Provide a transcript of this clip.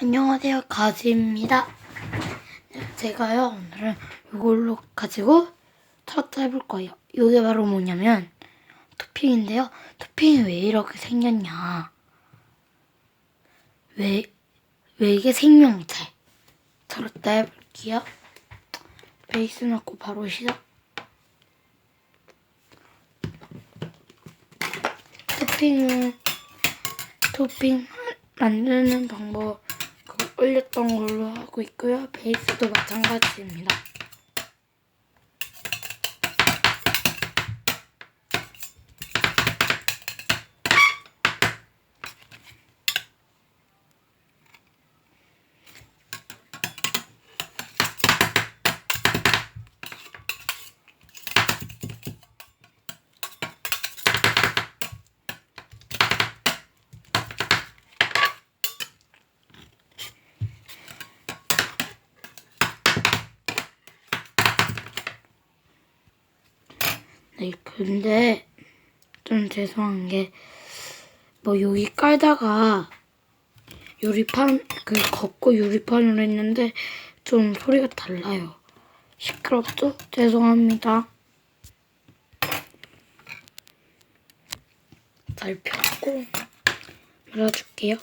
안녕하세요. 가지입니다. 네, 제가요 오늘은 이걸로 가지고 트로트 해볼 거예요. 이게 바로 뭐냐면 토핑인데요. 토핑이 왜 이렇게 생겼냐? 왜, 왜 이게 생명체? 트로트 해볼게요. 베이스 넣고 바로 시작. 토핑은 토핑 만드는 방법 올렸던 걸로 하고 있고요. 베이스도 마찬가지입니다. 네, 근데 좀 죄송한 게 뭐 여기 깔다가 유리판 그 걷고 유리판으로 했는데 좀 소리가 달라요. 시끄럽죠? 죄송합니다. 잘 펴고 밀어줄게요.